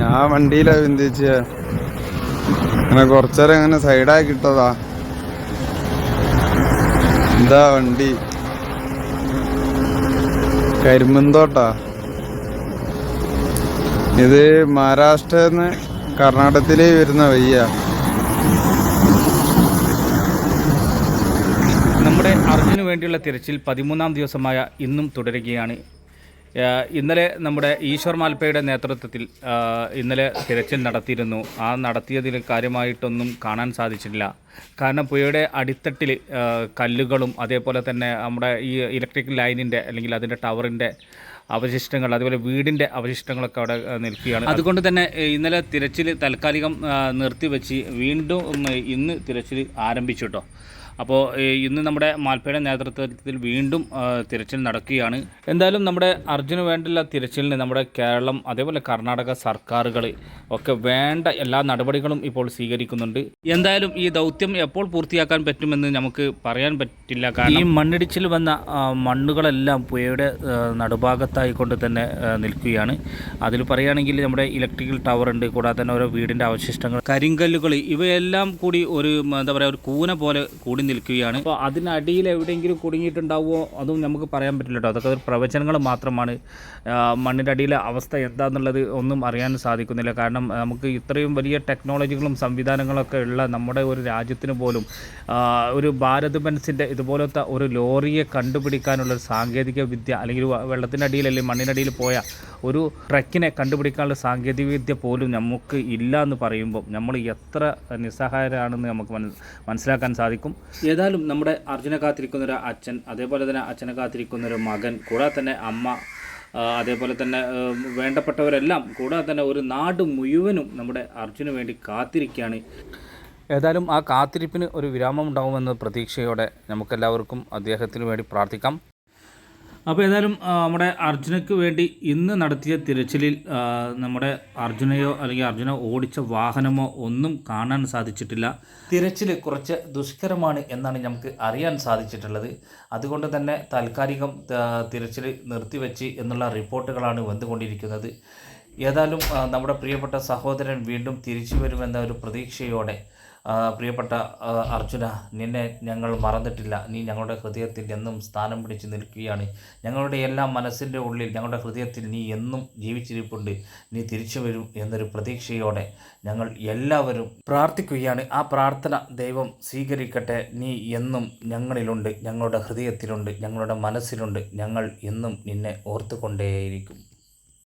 ഞാൻ വണ്ടിയിലാ ചിന്തിച്ച. അങ്ങനെ കൊറച്ചേരം ഇങ്ങനെ സൈഡാക്കി ഇട്ടതാ. എന്താ വണ്ടി. കരിമ്പന്തോട്ടാ. ഇത് മഹാരാഷ്ട്രന്ന് കർണാടകത്തിലേ വരുന്ന വയ്യ നമ്മുടെ അർജുന് വേണ്ടിയുള്ള തിരച്ചിൽ പതിമൂന്നാം ദിവസമായ ഇന്നും തുടരുകയാണ്. ഇന്നലെ നമ്മുടെ ഈശ്വർ മാൽപ്പയുടെ നേതൃത്വത്തിൽ ഇന്നലെ തിരച്ചിൽ നടത്തിയിരുന്നു. ആ നടത്തിയതിൽ കാര്യമായിട്ടൊന്നും കാണാൻ സാധിച്ചിട്ടില്ല. കാരണം പുഴയുടെ അടിത്തട്ടിൽ കല്ലുകളും അതേപോലെ തന്നെ നമ്മുടെ ഈ ഇലക്ട്രിക് ലൈനിന്റെ അല്ലെങ്കിൽ അതിന്റെ ടവറിന്റെ അവശിഷ്ടങ്ങൾ അതുപോലെ വീടിന്റെ അവശിഷ്ടങ്ങളൊക്കെ അവിടെ നിൽക്കുകയാണ്. അതുകൊണ്ട് തന്നെ ഇന്നലെ തിരച്ചിൽ താൽക്കാലികം നിർത്തിവെച്ച് വീണ്ടും ഇന്ന് തിരച്ചിൽ ആരംഭിച്ചു കേട്ടോ. അപ്പോൾ ഇന്ന് നമ്മുടെ മാൽപ്പയുടെ നേതൃത്വത്തിൽ വീണ്ടും തിരച്ചിൽ നടക്കുകയാണ്. എന്തായാലും നമ്മുടെ അർജുന് വേണ്ടുള്ള തിരച്ചിലിന് നമ്മുടെ കേരളം അതേപോലെ കർണാടക സർക്കാരുകൾ ഒക്കെ വേണ്ട എല്ലാ നടപടികളും ഇപ്പോൾ സ്വീകരിക്കുന്നുണ്ട്. എന്തായാലും ഈ ദൗത്യം എപ്പോൾ പൂർത്തിയാക്കാൻ പറ്റുമെന്ന് നമുക്ക് പറയാൻ പറ്റില്ല. കാരണം ഈ മണ്ണിടിച്ചിൽ വന്ന മണ്ണുകളെല്ലാം പുഴയുടെ നടുഭാഗത്തായിക്കൊണ്ട് തന്നെ നിൽക്കുകയാണ്. അതിൽ പറയുകയാണെങ്കിൽ നമ്മുടെ ഇലക്ട്രിക്കൽ ടവർ ഉണ്ട് കൂടാതെ തന്നെ ഓരോ വീടിന്റെ അവശിഷ്ടങ്ങൾ. കരിങ്കല്ലുകൾ ഇവയെല്ലാം കൂടി ഒരു എന്താ പറയുക ഒരു കൂന പോലെ കൂടി നിൽക്കുകയാണ്. അപ്പോൾ അതിനടിയിൽ എവിടെയെങ്കിലും കുടുങ്ങിയിട്ടുണ്ടാവുമോ അതും നമുക്ക് പറയാൻ പറ്റില്ല കേട്ടോ. അതൊക്കെ പ്രവചനങ്ങൾ മാത്രമാണ്. മണ്ണിന്റെ അടിയിലെ അവസ്ഥ എന്താണെന്നുള്ളത് ഒന്നും അറിയാൻ സാധിക്കുന്നില്ല. കാരണം നമുക്ക് ഇത്രയും വലിയ ടെക്നോളജികളും സംവിധാനങ്ങളൊക്കെ ഉള്ള നമ്മുടെ ഒരു രാജ്യത്തിന് പോലും ഒരു ഭാരത് ബെൻസിന്റെ ഇതുപോലത്തെ ഒരു ലോറിയെ കണ്ടുപിടിക്കാനുള്ള സാങ്കേതിക വിദ്യ അല്ലെങ്കിൽ വെള്ളത്തിനടിയിൽ അല്ലെങ്കിൽ മണ്ണിനടിയിൽ പോയ ഒരു ട്രക്കിനെ കണ്ടുപിടിക്കാനുള്ള സാങ്കേതിക വിദ്യ പോലും നമുക്ക് ഇല്ല എന്ന് പറയുമ്പോൾ നമ്മൾ എത്ര നിസ്സഹായരാണെന്ന് നമുക്ക് മനസ്സിലാക്കാൻ സാധിക്കും. ഏതായാലും നമ്മുടെ അർജുനെ കാത്തിരിക്കുന്ന ഒരു അച്ഛൻ അതേപോലെ തന്നെ അച്ഛനെ കാത്തിരിക്കുന്ന ഒരു മകൻ കൂടാതെ തന്നെ അമ്മ അതേപോലെ തന്നെ വേണ്ടപ്പെട്ടവരെല്ലാം കൂടാതെ തന്നെ ഒരു നാട് മുഴുവനും നമ്മുടെ അർജുന് വേണ്ടി കാത്തിരിക്കുകയാണ്. ഏതായാലും ആ കാത്തിരിപ്പിന് ഒരു വിരാമം ഉണ്ടാകുമെന്ന പ്രതീക്ഷയോടെ നമുക്കെല്ലാവർക്കും അദ്ദേഹത്തിന് വേണ്ടി പ്രാർത്ഥിക്കാം. അപ്പോൾ ഏതായാലും നമ്മുടെ അർജുനയ്ക്ക് വേണ്ടി ഇന്ന് നടത്തിയ തിരച്ചിലിൽ നമ്മുടെ അർജുനയോ അല്ലെങ്കിൽ അർജുന ഓടിച്ച വാഹനമോ ഒന്നും കാണാൻ സാധിച്ചിട്ടില്ല. തിരച്ചിൽ കുറച്ച് ദുഷ്കരമാണ് എന്നാണ് നമുക്ക് അറിയാൻ സാധിച്ചിട്ടുള്ളത്. അതുകൊണ്ട് തന്നെ താൽക്കാലികം തിരച്ചിൽ നിർത്തിവെച്ച് എന്നുള്ള റിപ്പോർട്ടുകളാണ് വന്നുകൊണ്ടിരിക്കുന്നത്. ഏതായാലും നമ്മുടെ പ്രിയപ്പെട്ട സഹോദരൻ വീണ്ടും തിരിച്ചു വരുമെന്ന ഒരു പ്രതീക്ഷയോടെ പ്രിയപ്പെട്ട അർജുന നിന്നെ ഞങ്ങൾ മറന്നിട്ടില്ല. നീ ഞങ്ങളുടെ ഹൃദയത്തിൽ എന്നും സ്ഥാനം പിടിച്ച് നിൽക്കുകയാണ്. ഞങ്ങളുടെ എല്ലാ മനസ്സിന്റെ ഉള്ളിൽ ഞങ്ങളുടെ ഹൃദയത്തിൽ നീ എന്നും ജീവിച്ചിരിപ്പുണ്ട്. നീ തിരിച്ചു വരും എന്നൊരു പ്രതീക്ഷയോടെ ഞങ്ങൾ എല്ലാവരും പ്രാർത്ഥിക്കുകയാണ്. ആ പ്രാർത്ഥന ദൈവം സ്വീകരിക്കട്ടെ. നീ എന്നും ഞങ്ങളിലുണ്ട്. ഞങ്ങളുടെ ഹൃദയത്തിലുണ്ട്. ഞങ്ങളുടെ മനസ്സിലുണ്ട്. ഞങ്ങൾ എന്നും നിന്നെ ഓർത്തുകൊണ്ടേയിരിക്കും.